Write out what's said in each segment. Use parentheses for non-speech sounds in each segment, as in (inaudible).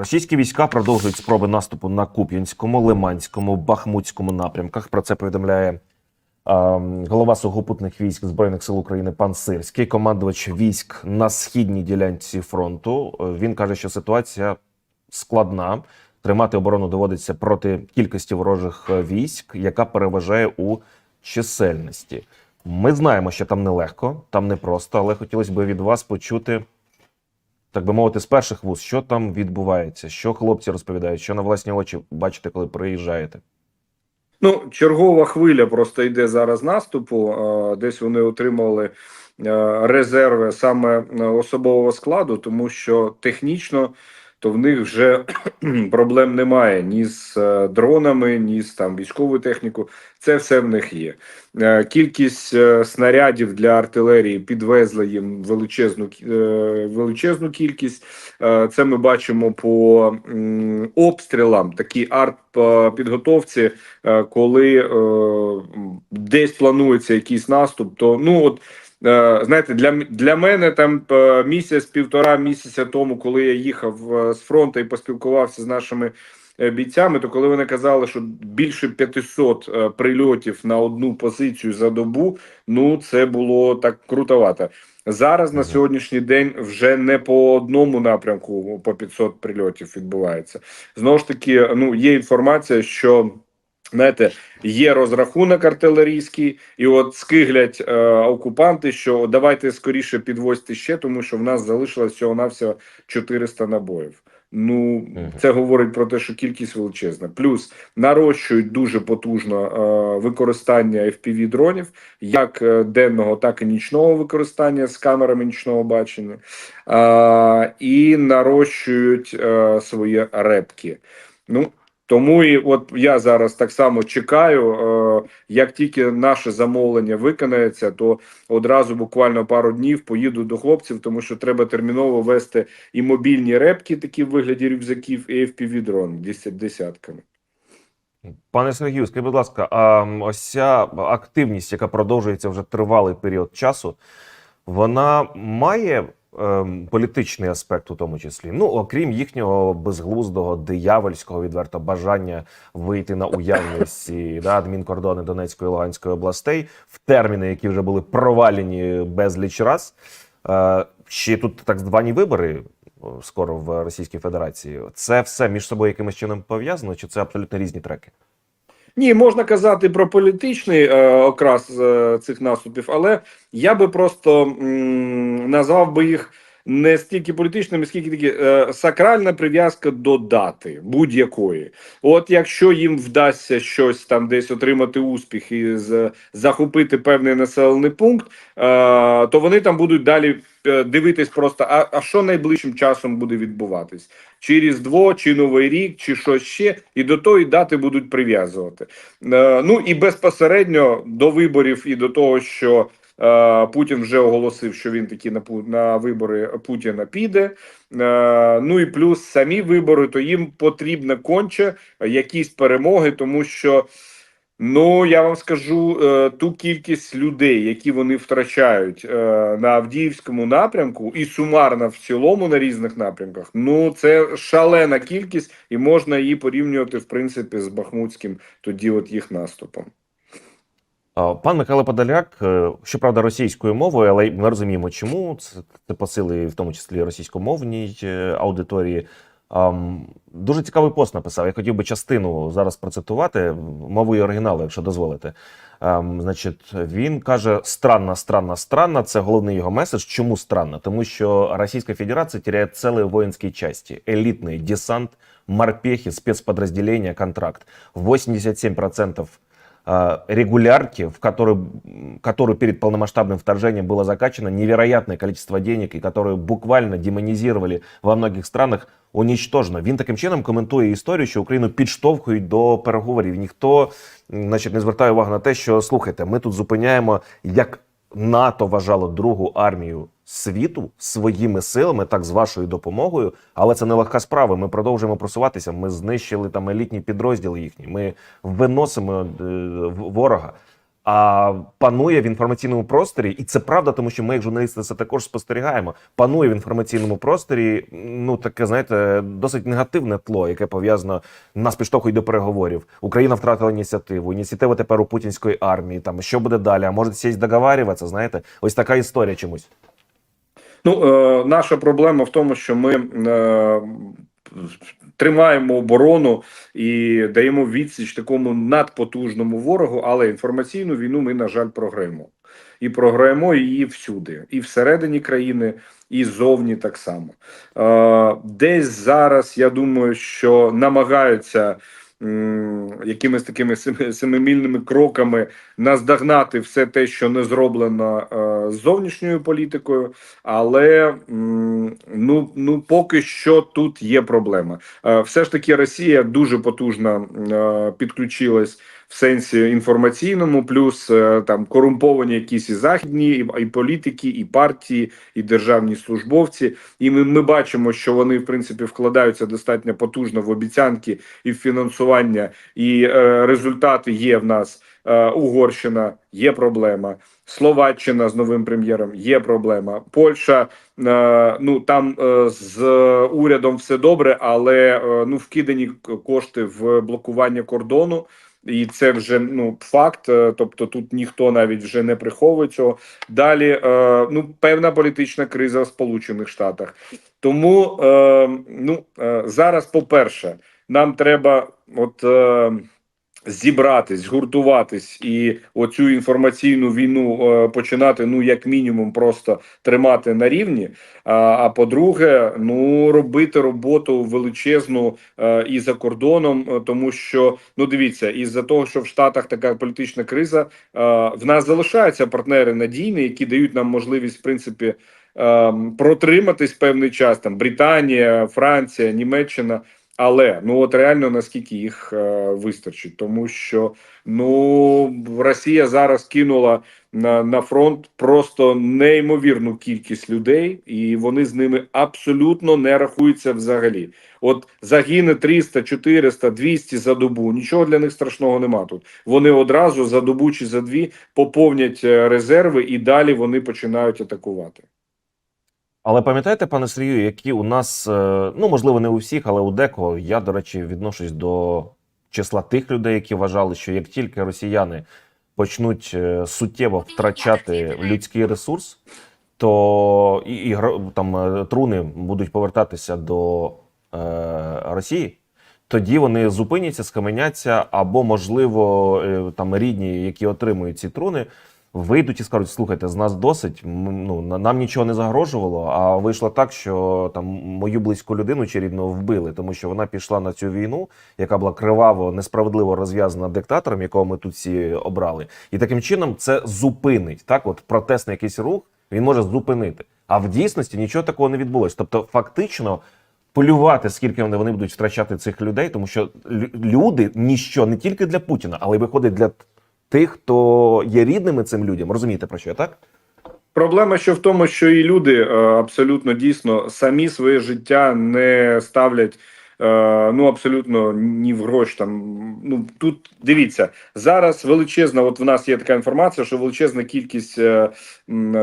Російські війська продовжують спроби наступу на Куп'янському, Лиманському, Бахмутському напрямках. Про це повідомляє е, голова сухопутних військ Збройних сил України пан Сирський, командувач військ на східній ділянці фронту. Е, Він каже, що ситуація складна. Тримати оборону доводиться проти кількості ворожих е, військ, яка переважає у чисельності. Ми знаємо, що там нелегко, там непросто, але хотілося б від вас почути так би мовити, з перших вуз, що там відбувається, що хлопці розповідають, що на власні очі бачите, коли приїжджаєте. Ну, чергова хвиля просто йде зараз наступу. Десь вони отримали е, резерви саме е, особового складу, тому що технічно то в них вже (clears throat) проблем немає ні з е, дронами, ні з там військовою технікою. Це все в них є. Е, Кількість е, снарядів для артилерії підвезли їм величезну величезну кількість. Це ми бачимо по обстрілам, такі арт-підготовці, коли десь планується якийсь наступ, то ну от. Е, Знаєте, для, для мене там е, місяць, півтора місяця тому, коли я їхав е, з фронту і поспілкувався з нашими бійцями, то коли вони казали, що більше 500 е, прильотів на одну позицію за добу, ну це було так крутовато. Зараз на сьогоднішній день вже не по одному напрямку по 500 прильотів відбувається. Знову ж таки, ну є інформація, що знаєте, є розрахунок артилерійський, і от скиглять е, окупанти, що давайте скоріше підвозьте ще, тому що в нас залишилось всього навсього 400 набоїв. Ну, це говорить про те, що кількість величезна. Плюс нарощують дуже потужно е, використання FPV дронів, як е, денного, так і нічного використання з камерами нічного бачення, е, і нарощують е, свої репки. Ну тому і от я зараз так само чекаю. Е, як тільки наше замовлення виконається, то одразу буквально пару днів поїду до хлопців, тому що треба терміново вести і мобільні репки, такі в вигляді рюкзаків, і FPV дрон десят- десятками. Пане Сергію, скажіть, будь ласка, а ось ця активність, яка продовжується вже тривалий період часу, вона має політичний аспект у тому числі. Ну, окрім їхнього безглуздого, диявольського відверто бажання вийти на уявність (laughs) да, адмінкордони Донецької і Луганської областей в терміни, які вже були провалені безліч раз. Е, ще тут так звані вибори скоро в Російській Федерації. Це все між собою якимось чином пов'язано, чи це абсолютно різні треки? Ні, можна казати про політичний е, окрас е, цих наступів, але я би просто м, назвав би їх не стільки політичними, скільки такі е, сакральна прив'язка до дати будь-якої. От якщо їм вдасться щось там десь отримати успіх і з, захопити певний населений пункт, е, то вони там будуть далі е, дивитись просто, а, а що найближчим часом буде відбуватись. Чи Різдво, чи Новий рік, чи щось ще, і до тої дати будуть прив'язувати. Е, ну і безпосередньо до виборів і до того, що Путін вже оголосив, що він таки на, на вибори Путіна піде. Е, ну і плюс самі вибори, то їм потрібно конче якісь перемоги, тому що. Ну, я вам скажу е, ту кількість людей, які вони втрачають е, на Авдіївському напрямку, і сумарно в цілому на різних напрямках. Ну це шалена кількість, і можна її порівнювати в принципі з Бахмутським тоді, от їх наступом. Пан Михайло Подоляк, е, щоправда, російською мовою, але ми розуміємо, чому це, посили, в тому числі російськомовній е, аудиторії. Дуже цікавий пост написав. Я хотів би частину зараз процитувати мовою оригіналу, якщо дозволите. Значить, він каже: странно, странно, странно. Це головний його меседж. Чому странно? Тому що Російська Федерація теряє цілі воїнські часті, елітний десант, морпехи, спецподразделения, контракт. 87% э, регулярки, в которую, м, которую перед полномасштабным вторжением было закачано невероятное количество денег, и которую буквально демонізували во многих странах, унічтожено. Він таким чином коментує історію, що Україну підштовхують до переговорів. Ніхто значить, не звертає увагу на те, що слухайте, ми тут зупиняємо як НАТО вважало другу армію світу своїми силами, так з вашою допомогою. Але це не легка справа. Ми продовжуємо просуватися. Ми знищили там елітні підрозділи їхні. Ми виносимо е, ворога. а панує в інформаційному просторі, і це правда, тому що ми, як журналісти, це також спостерігаємо. Панує в інформаційному просторі, ну таке, знаєте, досить негативне тло, яке пов'язано нас підштовхують до переговорів. Україна втратила ініціативу. Ініціатива тепер у путінської армії. Там що буде далі? А може сість договарюватися? Знаєте, ось така історія чомусь. Ну, е, наша проблема в тому, що ми е, тримаємо оборону і даємо відсіч такому надпотужному ворогу, але інформаційну війну ми, на жаль, програємо. І програємо її всюди, і всередині країни, і зовні так само. Е, десь зараз я думаю, що намагаються якимись такими семимільними кроками наздогнати все те, що не зроблено е, з зовнішньою політикою. Але ну, ну поки що тут є проблема. Е, Все ж таки, Росія дуже потужно е, підключилась в сенсі інформаційному, плюс е, там корумповані якісь і західні, і, політики, і партії, і державні службовці. І ми, ми бачимо, що вони в принципі вкладаються достатньо потужно в обіцянки і в фінансування, і е, результати є в нас. Е, Угорщина є проблема. Словаччина з новим прем'єром є проблема. Польща е, ну там з урядом все добре, але ну вкидані кошти в блокування кордону. І це вже ну факт. е, Тобто тут ніхто навіть вже не приховує цього. Далі е, ну певна політична криза в Сполучених Штатах. Тому е, ну зараз, по-перше, нам треба от. Зібратись, гуртуватись і оцю інформаційну війну е, починати, ну як мінімум, просто тримати на рівні. А, а по-друге, ну робити роботу величезну е, і за кордоном, е, тому що ну дивіться, із-за того, що в Штатах така політична криза, в нас залишаються партнери надійні, які дають нам можливість, в принципі. е, Протриматись певний час там Британія, Франція, Німеччина. Але ну от реально наскільки їх е, вистачить, тому що ну Росія зараз кинула на, на фронт просто неймовірну кількість людей, і вони з ними абсолютно не рахуються взагалі. От загине 300, 400, 200 за добу. Нічого для них страшного нема тут. Вони одразу за добу чи за дві поповнять е, резерви, і далі вони починають атакувати. Але пам'ятаєте, пане Сергію, які у нас, е, ну можливо, не у всіх, але у декого я, до речі, відношусь до числа тих людей, які вважали, що як тільки росіяни почнуть е, суттєво втрачати людський ресурс, то і, і там е, труни будуть повертатися до е, Росії. Тоді вони зупиняться, схаменяться, або, можливо, там рідні, які отримують ці труни, вийдуть і скажуть: слухайте, з нас досить. Ну на- нам нічого не загрожувало. А вийшло так, що там мою близьку людину чи рідну вбили, тому що вона пішла на цю війну, яка була криваво, несправедливо розв'язана диктатором, якого ми тут всі обрали. І таким чином це зупинить. Так, от протестний якийсь рух він може зупинити. А в дійсності нічого такого не відбулось. Тобто, фактично. Полювати, скільки вони будуть втрачати цих людей, тому що лю- люди ніщо не тільки для Путіна, але й виходить для тих, хто є рідними цим людям. Розумієте про що так? Проблема що в тому, що і люди е, абсолютно дійсно самі своє життя не ставлять. Е, Ну, абсолютно ні в грош там. Ну тут дивіться зараз величезна. От в нас є така інформація, що величезна кількість е,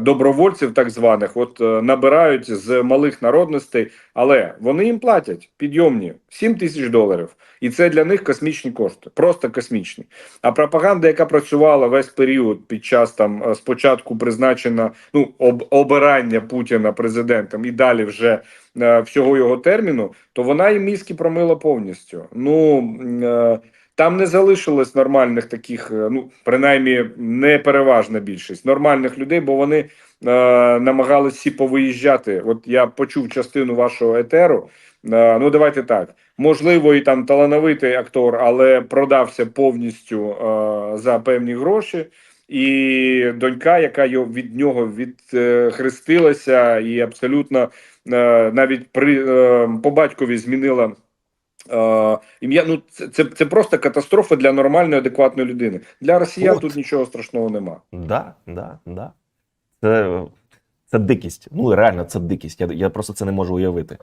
добровольців, так званих, от е, набирають з малих народностей, але вони їм платять підйомні 7 тисяч доларів, і це для них космічні кошти, просто космічні. А пропаганда, яка працювала весь період під час там спочатку призначена ну об, обирання Путіна президентом і далі вже всього його терміну, то вона і мізки промила повністю. Ну е, там не залишилось нормальних таких, е, ну принаймні не переважна більшість нормальних людей, бо вони е, намагались всі повиїжджати. От я почув частину вашого етеру. Е, ну давайте так. Можливо, і там талановитий актор, але продався повністю е, за певні гроші. І донька, яка його від нього відхрестилася, і абсолютно е, навіть при е, по батькові змінила е, ім'я. Ну це, це, це просто катастрофа для нормальної, адекватної людини. Для росіян От. тут нічого страшного нема. Да, да, да. Це, це дикість. Ну реально, це дикість. Я, я просто це не можу уявити.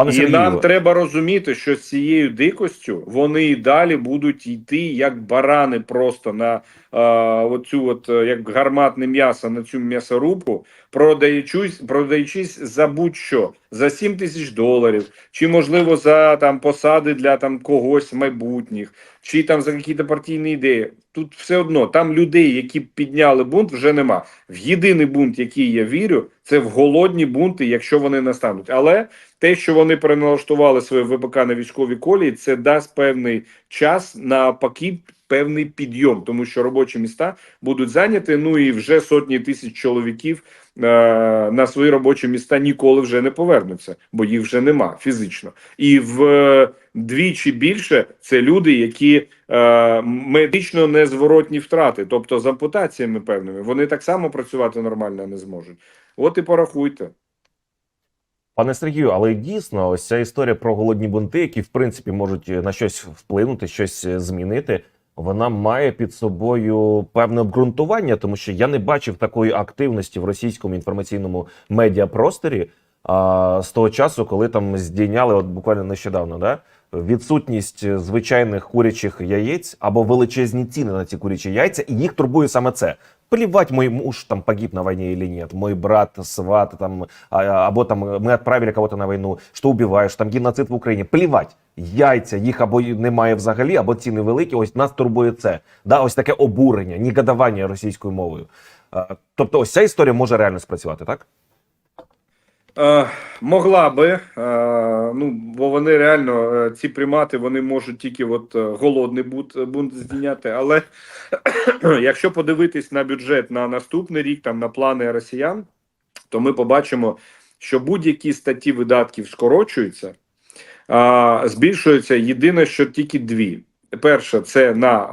Пане і Сергію, нам треба розуміти, що з цією дикостю вони і далі будуть йти як барани просто на е, оцю, от е, як гарматне м'ясо на цю м'ясорубку, продаючись, продаючись за будь-що за 7 тисяч доларів, чи можливо за там посади для там когось майбутніх, чи там за якісь партійні ідеї. Тут все одно там людей, які підняли бунт, вже нема. В єдиний бунт, який я вірю, це в голодні бунти, якщо вони настануть. Але те, що вони переналаштували своє ВПК на військові колії, це дасть певний час на навпаки, певний підйом, тому що робочі міста будуть зайняті. Ну і вже сотні тисяч чоловіків на свої робочі міста ніколи вже не повернуться, бо їх вже нема фізично. І в е, більше це люди, які е, медично незворотні втрати, тобто з ампутаціями певними, вони так само працювати нормально не зможуть. От і порахуйте. Пане Сергію, але дійсно, ось ця історія про голодні бунти, які в принципі можуть на щось вплинути, щось е, змінити. Вона має під собою певне обґрунтування, тому що я не бачив такої активності в російському інформаційному медіапросторі а, з того часу, коли там здійняли, от буквально нещодавно, да, відсутність звичайних курячих яєць або величезні ціни на ці курячі яйця, і їх турбує саме це. Плевать, мой муж там погиб на войне или нет, мой брат, сват, там, а, або там мы отправили кого-то на війну, що убиваєш, там геноцид в Україні. Плівать, яйця, їх або немає взагалі, або ціни великі. Ось нас турбує це. Да, ось таке обурення, негодування російською мовою. А, Тобто, ось ця історія може реально спрацювати, так? Е, могла би, е, ну бо вони реально е, ці примати вони можуть тільки от голодний бунт, здійняти. Але (clears throat) якщо подивитись на бюджет на наступний рік, там на плани росіян, то ми побачимо, що будь-які статті видатків скорочуються, збільшуються єдине, що тільки дві. Перше, це на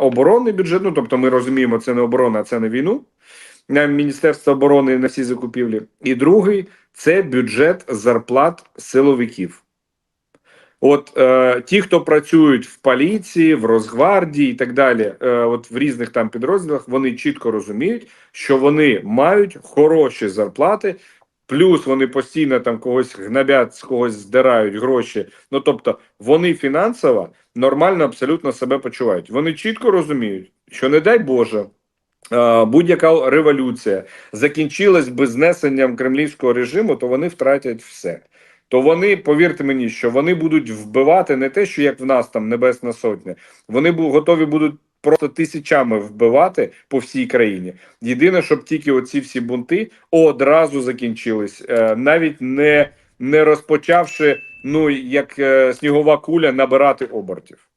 оборонний бюджет. Ну тобто, ми розуміємо, це не оборона, а це не війну. На Міністерство оборони на всі закупівлі. І другий це бюджет зарплат силовиків. От е, ті, хто працюють в поліції, в Росгвардії і так далі, е, от в різних там підрозділах, вони чітко розуміють, що вони мають хороші зарплати, плюс вони постійно там когось гнобять, з когось здирають гроші. Ну тобто вони фінансово нормально абсолютно себе почувають. Вони чітко розуміють, що не дай Боже. Будь-яка революція закінчилась би знесенням кремлівського режиму, то вони втратять все. То вони, повірте мені, що вони будуть вбивати не те, що як в нас там Небесна Сотня, вони готові будуть просто тисячами вбивати по всій країні. Єдине, щоб тільки оці всі бунти одразу закінчились, е, навіть не, не розпочавши, ну як е, снігова куля набирати обертів.